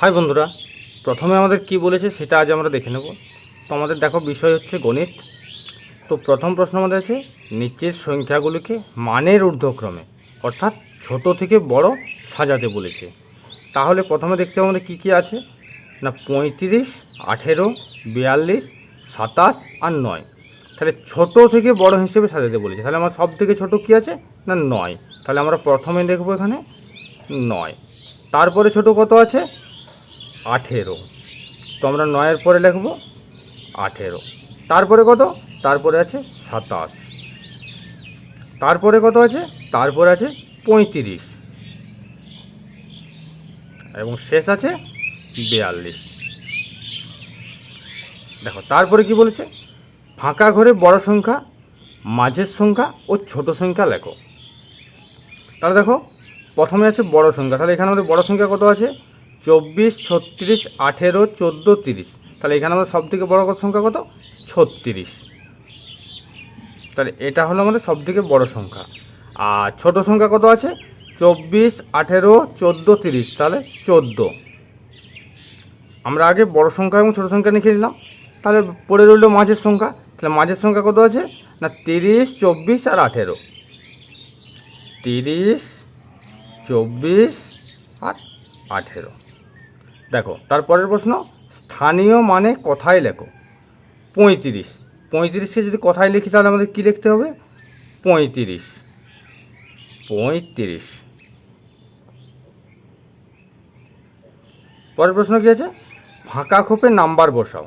High বন্ধুরা, প্রথমে আমাদের কি বলেছে সেটা আজ আমরা দেখে নেব। তো আমাদের দেখো বিষয় হচ্ছে গণিত। তো প্রথম প্রশ্ন আমাদের আছে, নিচের সংখ্যাগুলিকে মানের ঊর্ধ্বক্রমে, অর্থাৎ ছোট থেকে বড় সাজাতে বলেছে। তাহলে প্রথমে দেখতে হবে আমাদের কী কী আছে। না, পঁয়ত্রিশ, আঠেরো, বিয়াল্লিশ, সাতাশ আর নয়। তাহলে ছোট থেকে বড় হিসেবে সাজাতে বলেছে। তাহলে আমার সব থেকে ছোট কী আছে? না, নয়। তাহলে আমরা প্রথমে দেখব এখানে নয়। তারপরে ছোট কত আছে? আঠেরো। তো আমরা নয়ের পরে লিখব আঠেরো। তারপরে কত? তারপরে আছে সাতাশ। তারপরে কত আছে? তারপরে আছে পঁয়ত্রিশ। এবং শেষ আছে বিয়াল্লিশ। দেখো, তারপরে কি বলেছে? ফাঁকা ঘরে বড় সংখ্যা, মাঝের সংখ্যা ও ছোট সংখ্যা লেখো। তাহলে দেখো, প্রথমে আছে বড় সংখ্যা। তাহলে এখানে আমাদের বড় সংখ্যা কত আছে? চব্বিশ, ছত্রিশ, আঠেরো, চোদ্দ, তিরিশ। তাহলে এখানে আমাদের সব থেকে বড় সংখ্যা কত? ছত্রিশ। তাহলে এটা হলো আমাদের সব থেকে বড় সংখ্যা। আর ছোট সংখ্যা কত আছে? চব্বিশ, আঠেরো, চোদ্দ, তিরিশ। তাহলে চোদ্দ। আমরা আগে বড় সংখ্যা এবং ছোট সংখ্যা লিখে নিলাম। তাহলে পড়ে রইল মাঝের সংখ্যা। তাহলে মাঝের সংখ্যা কত আছে? না, তিরিশ, চব্বিশ আর আঠেরো। তিরিশ, চব্বিশ আর আঠেরো। দেখো, তারপরের প্রশ্ন, স্থানীয় মানে কথায় লেখো। পঁয়ত্রিশ। পঁয়ত্রিশকে যদি কথায় লিখি, তাহলে আমাদের কী লিখতে হবে? পঁয়ত্রিশ। পঁয়ত্রিশ। পরের প্রশ্ন কী আছে? ফাঁকা খোপে নাম্বার বসাও।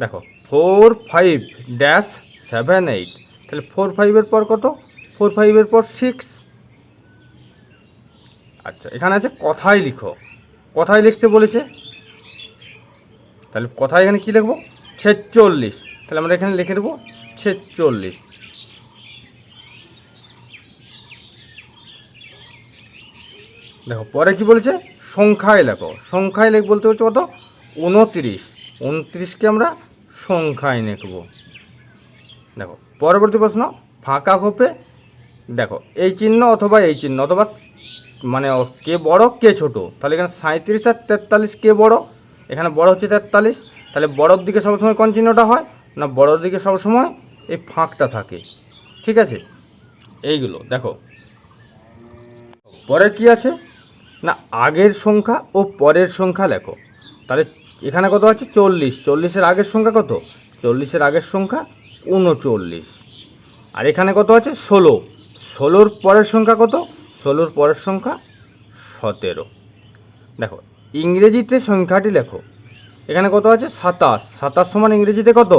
দেখো, four five dash seven eight. তাহলে ফোর ফাইভের পর কত? ফোর ফাইভের পর সিক্স। আচ্ছা এখানে আছে কথায় লিখো। কথায় লিখতে বলেছে। তাহলে কথায় এখানে কী লিখব? ছেচল্লিশ। তাহলে আমরা এখানে লিখে দেবো ছেচল্লিশ। দেখো, পরে কি বলেছে? সংখ্যায় লেখো। সংখ্যায় লেখ বলতে হচ্ছে কত? উনত্রিশ। উনত্রিশকে আমরা সংখ্যায় লিখব। দেখো, পরবর্তী প্রশ্ন, ফাঁকা খোপে, দেখো, এই চিহ্ন অথবা এই চিহ্ন, অথবা মানে কে বড়, কে ছোট? তাহলে এখানে সাঁত্রিশ আর তেতাল্লিশ কে বড়? এখানে বড় হচ্ছে তেতাল্লিশ। তাহলে বড়োর দিকে সবসময় কোন চিহ্নটা হয়? না, বড়োর দিকে সবসময় এই ফাঁকটা থাকে। ঠিক আছে? এইগুলো, দেখো। পরের কি আছে? না, আগের সংখ্যা ও পরের সংখ্যা লেখো। তাহলে এখানে কত আছে? চল্লিশ। চল্লিশের আগের সংখ্যা কত? চল্লিশের আগের সংখ্যা উনচল্লিশ। আর এখানে কত আছে? ষোলো। ষোলোর পরের সংখ্যা কত? ষোলোর পরের সংখ্যা সতেরো। দেখো, ইংরেজিতে সংখ্যাটি লেখো। এখানে কত আছে? সাতাশ। সাতাশ সমান ইংরেজিতে কত?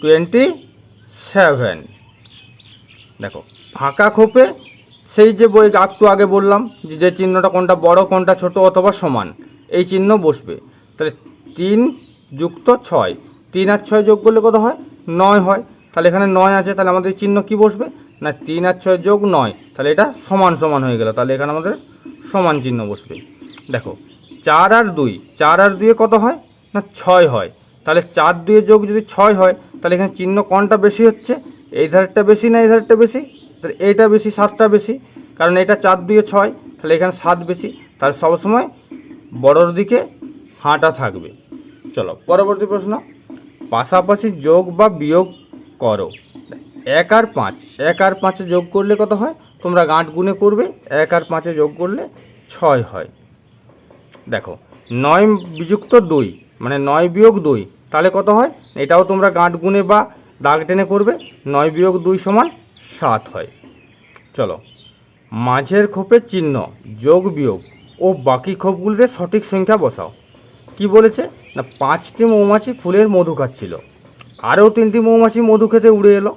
Twenty seven. দেখো, ফাঁকা খোপে সেই যে বই একটু আগে বললাম যে যে চিহ্নটা কোনটা বড়, কোনটা ছোট অথবা সমান, এই চিহ্ন বসবে। তাহলে তিন যুক্ত ছয়। তিন আর ছয় যোগ করলে কত হয়? নয় হয়। তাহলে এখানে নয় আছে, তাহলে আমাদের চিহ্ন কি বসবে? না তিন আর ছয় যোগ নয়, তাহলে এটা সমান সমান হয়ে গেল। তাহলে এখানে আমাদের সমান চিহ্ন বসবে। দেখো, চার আর দুই, চার আর দুয়ে কত হয়? না, ছয় হয়। তাহলে চার দুয়ে যোগ যদি ছয় হয়, তাহলে এখানে চিহ্ন কোনটা বেশি হচ্ছে? এই ধারটা বেশি না এই ধারটা বেশি? তাহলে এইটা বেশি, সাতটা বেশি। কারণ এটা চার দুয়ে ছয়, তাহলে এখানে সাত বেশি। তাহলে সবসময় বড়োর দিকে হাঁটা থাকবে। চলো, পরবর্তী প্রশ্ন। পাশাপাশি যোগ বা বিয়োগ করো। এক আর পাঁচ। এক আর পাঁচে যোগ করলে কত হয়? তোমরা গাঁট গুনে করবে, এক আর পাঁচে যোগ করলে ছয় হয়। দেখো, নয় বিযুক্ত দুই মানে নয় বিয়োগ দুই, তাহলে কত হয়? এটাও তোমরা গাঁট গুনে বা দাগ টেনে করবে, নয় বিয়োগ দুই সমান সাত হয়। চলো, মাঝের খোপের চিহ্ন, যোগ বিয়োগ, ও বাকি খোপগুলিতে সঠিক সংখ্যা বসাও। কি বলেছে? না, পাঁচটি মৌমাছি ফুলের মধু খাচ্ছিল। আরও তিনটি মৌমাছি মধু খেতে উড়ে এলো।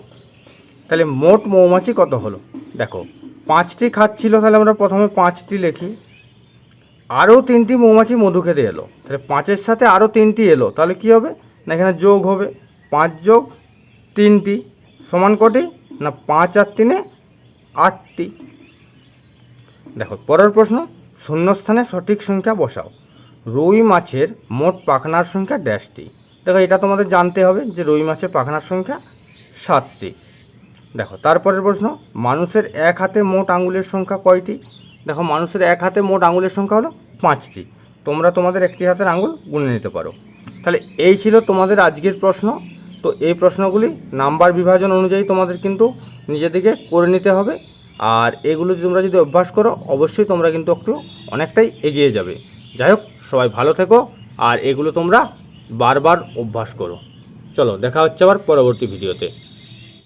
তাহলে মোট মৌমাছি কত হলো? দেখো, পাঁচটি খাচ্ছিল, তাহলে আমরা প্রথমে পাঁচটি লিখি। আরও তিনটি মৌমাছি মধু খেতে এলো। তাহলে পাঁচের সাথে আরও তিনটি এলো, তাহলে কি হবে? না, এখানে যোগ হবে। পাঁচ যোগ তিনটি সমান কটি? না, পাঁচ আর তিনে আটটি। দেখো, পরের প্রশ্ন, শূন্যস্থানে সঠিক সংখ্যা বসাও। রুই মাছের মোট পাখনার সংখ্যা ড্যাশটি। দেখো, এটা তোমাদের জানতে হবে যে রুই মাছের পাখনার সংখ্যা সাতটি। দেখো, তারপরের প্রশ্ন, মানুষের এক হাতে মোট আঙুলের সংখ্যা কয়টি? দেখো, মানুষের এক হাতে মোট আঙুলের সংখ্যা হলো পাঁচটি। তোমরা তোমাদের একটি হাতের আঙুল গুনে নিতে পারো। তাহলে এই ছিল তোমাদের আজকের প্রশ্ন। তো এই প্রশ্নগুলি নাম্বার বিভাজন অনুযায়ী তোমাদের কিন্তু নিজেদেরকে করে নিতে হবে। আর এগুলো তোমরা যদি অভ্যাস করো, অবশ্যই তোমরা কিন্তু একটু অনেকটাই এগিয়ে যাবে। যাই হোক, সবাই ভালো থেকো। আর এগুলো তোমরা বারবার অভ্যাস করো। চলো, দেখা হচ্ছে আবার পরবর্তী ভিডিওতে।